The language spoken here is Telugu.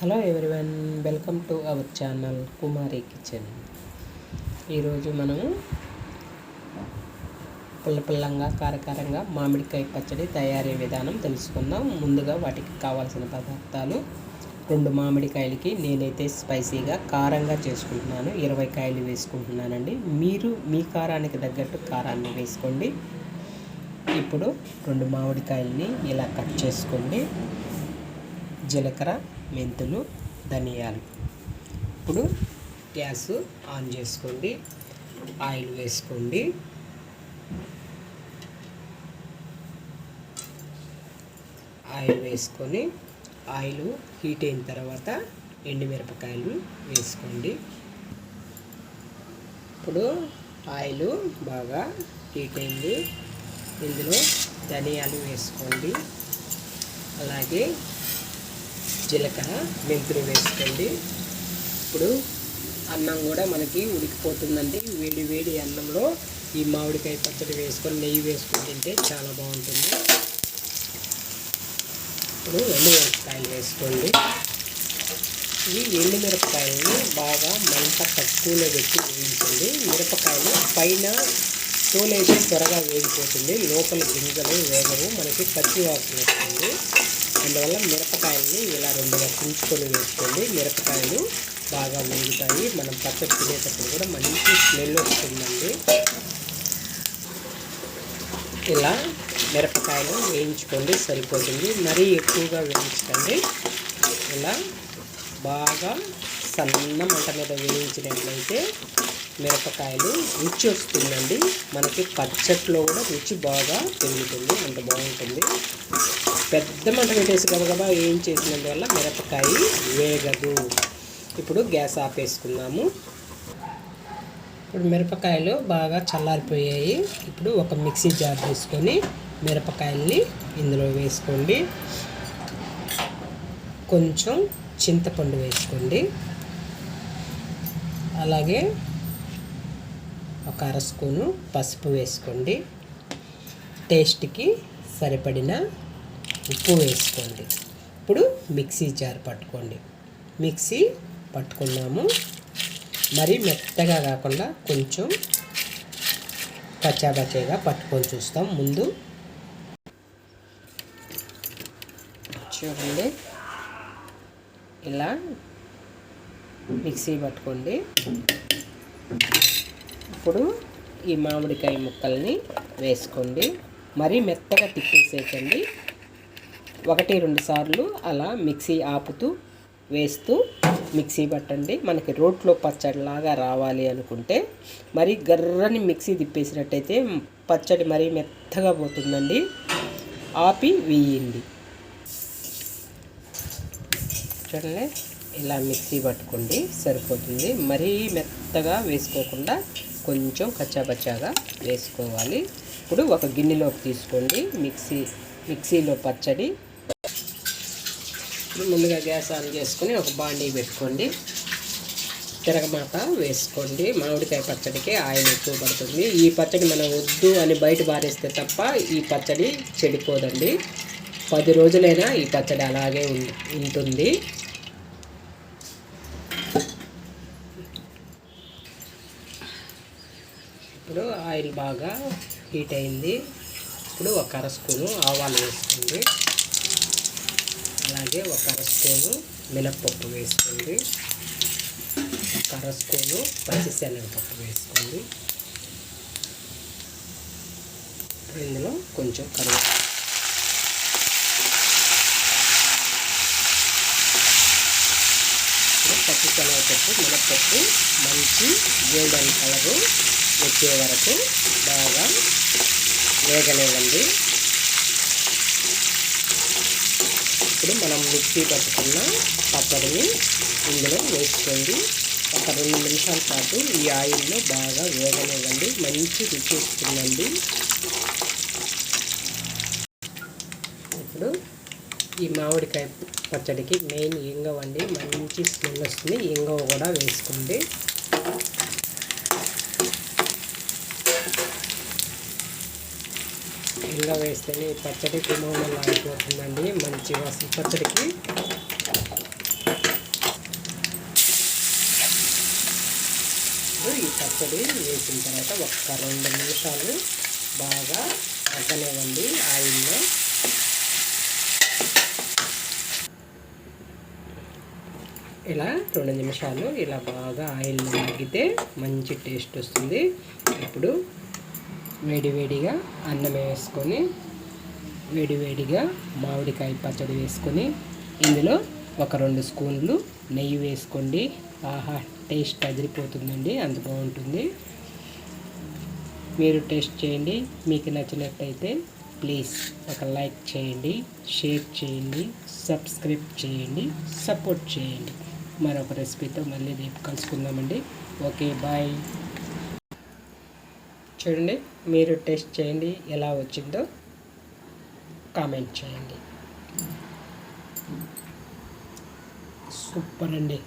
Hello everyone welcome to our channel Kumari kitchen. ఈరోజు మనము పుల్ల పుల్లంగా కారకారంగా మామిడికాయ పచ్చడి తయారీ విధానం తెలుసుకుందాం. ముందుగా వాటికి కావాల్సిన పదార్థాలు. రెండు మామిడికాయలకి నేనైతే స్పైసీగా కారంగా చేసుకుంటున్నాను. ఇరవై కాయలు వేసుకుంటున్నానండి. మీరు మీ కారానికి తగ్గట్టు కారాన్ని వేసుకోండి. ఇప్పుడు రెండు మామిడికాయలని ఇలా కట్ చేసుకోండి. జీలకర్ర మెంతులు ధనియాలు. ఇప్పుడు గ్యాస్ ఆన్ చేసుకోండి. ఆయిల్ వేసుకోండి. ఆయిల్ వేసుకొని ఆయిల్ హీట్ అయిన తర్వాత ఎండుమిరపకాయలు వేసుకోండి. ఇప్పుడు ఆయిల్ బాగా హీట్ అయింది. ఇందులో ధనియాలు వేసుకోండి. అలాగే జీలకర్ర మెంతులు వేసుకోండి. ఇప్పుడు అన్నం కూడా మనకి ఉడికిపోతుందండి. వేడి వేడి అన్నంలో ఈ మామిడికాయ పచ్చడి వేసుకొని నెయ్యి వేసుకొని తింటే చాలా బాగుంటుంది. ఇప్పుడు ఎండుమిరపకాయలు వేసుకోండి. ఈ ఎండుమిరపకాయలని బాగా మంట తక్కువలో పెట్టి వేయించండి. మిరపకాయలు పైన తోలైతే త్వరగా వేగిపోతుంది. లోపల గింజలు వేగవు మనకి పచ్చి వాసన వస్తుంది. అందువల్ల మిరపకాయల్ని ఇలా రెండుగా తుంచుకొని వేసుకోండి. మిరపకాయలు బాగా వేగుతాయి మనం పచ్చడి తినేటప్పుడు కూడా మంచి స్మెల్ వస్తుందండి. ఇలా మిరపకాయలు వేయించుకోండి. సరిపోతుంది. మరీ ఎక్కువగా వేయించకండి. ఇలా బాగా సన్న మంట మీద వేయించినట్లయితే మిరపకాయలు రుచి వస్తుందండి. మనకి పచ్చట్లో కూడా రుచి బాగా పెరుగుతుంది అంత బాగుంటుంది. పెద్ద మంట పెట్టేసి గబగబా ఏం చేసినందువల్ల మిరపకాయ వేగదు. ఇప్పుడు గ్యాస్ ఆపేసుకున్నాము ఇప్పుడు మిరపకాయలు బాగా చల్లారిపోయాయి. ఇప్పుడు ఒక మిక్సీ జార్ తీసుకొని మిరపకాయల్ని ఇందులో వేసుకోండి. కొంచెం చింతపండు వేసుకోండి. అలాగే ఒక అర స్పూను పసుపు వేసుకోండి. టేస్ట్కి సరిపడిన ఉప్పు వేసుకోండి. ఇప్పుడు మిక్సీ జార్ పట్టుకోండి. మిక్సీ పట్టుకున్నాము. మరి మెత్తగా కాకుండా కొంచెం పచ్చాబచ్చాగా పట్టుకొని చూస్తాం. ముందు చూడండి. ఇలా మిక్సీ పట్టుకోండి. ఇప్పుడు ఈ మామిడికాయ ముక్కల్ని వేసుకోండి. మరీ మెత్తగా తిప్పేసేయండి ఒకటి రెండు సార్లు అలా మిక్సీ ఆపుతూ వేస్తూ మిక్సీ పట్టండి. మనకి రోట్లో పచ్చడిలాగా రావాలి అనుకుంటే మరి గర్రని మిక్సీ తిప్పేసినట్టయితే పచ్చడి మరీ మెత్తగా పోతుందండి. ఆపి వేయండి. చూడండి ఇలా మిక్సీ పట్టుకోండి సరిపోతుంది. మరీ మెత్తగా వేసుకోకుండా కొంచెం కచ్చాపచ్చాగా వేసుకోవాలి. ఇప్పుడు ఒక గిన్నెలోకి తీసుకోండి. మిక్సీ మిక్సీలో పచ్చడి. ముందుగా గ్యాస్ ఆన్ చేసుకొని ఒక బాండీ పెట్టుకోండి. తిరగమాత వేసుకోండి. మామిడికాయ పచ్చడికి ఆయిల్ ఎక్కువ పడుతుంది. ఈ పచ్చడి మనం వద్దు అని బయట బారేస్తే తప్ప ఈ పచ్చడి చెడిపోదండి. పది రోజులైనా ఈ పచ్చడి అలాగే ఉంటుంది. ఇప్పుడు ఆయిల్ బాగా హీట్ అయింది. ఇప్పుడు ఒక అర స్పూను ఆవాలు వేసుకోండి. అలాగే ఒక అర స్పూను మినప్పప్పు వేసుకోండి. ఒక అర స్పూను పచ్చిశనగపప్పు వేసుకోండి. ఇందులో కొంచెం కరివేపాకు పచ్చిశనగపప్పు మినప్పప్పు మంచి గోల్డెన్ కలరు వచ్చే వరకు బాగా వేగనివ్వండి. ఇప్పుడు మనం మిక్సీ పట్టుకున్న పచ్చడిని ఇందులో వేసుకోండి. ఒక రెండు నిమిషాల పాటు ఈ ఆయిల్లో బాగా వేగనివ్వండి. మంచి రుచి వస్తుందండి. ఇప్పుడు ఈ మామిడికాయ పచ్చడికి మెయిన్ ఇంగవండి మంచి స్మెల్ వస్తుంది. ఇంగవ కూడా వేసుకోండి. ఇలా వేస్తేనే పచ్చడి కుమ్మలా అయిపోతుందండి మంచి వాసన పచ్చడికి. ఈ పచ్చడి వేసిన తర్వాత ఒక్క రెండు నిమిషాలు బాగా అగ్గనివ్వండి ఆయిల్లో. ఇలా రెండు నిమిషాలు ఇలా బాగా ఆయిల్ తగ్గితే మంచి టేస్ట్ వస్తుంది. ఇప్పుడు వేడివేడిగా అన్నం వేసుకొని వేడివేడిగా మామిడికాయ పచ్చడి వేసుకొని ఇందులో ఒక రెండు స్పూన్లు నెయ్యి వేసుకోండి. ఆహా టేస్ట్ అదిరిపోతుందండి అంత బాగుంటుంది. మీరు టేస్ట్ చేయండి మీకు నచ్చినట్టయితే ప్లీజ్ ఒక లైక్ చేయండి షేర్ చేయండి సబ్స్క్రైబ్ చేయండి సపోర్ట్ చేయండి. మరొక రెసిపీతో మళ్ళీ రేపు కలుసుకుందామండి. Okay bye. చూడండి మీరు టెస్ట్ చేయండి ఎలా వచ్చిందో కామెంట్ చేయండి. సూపర్ అండి.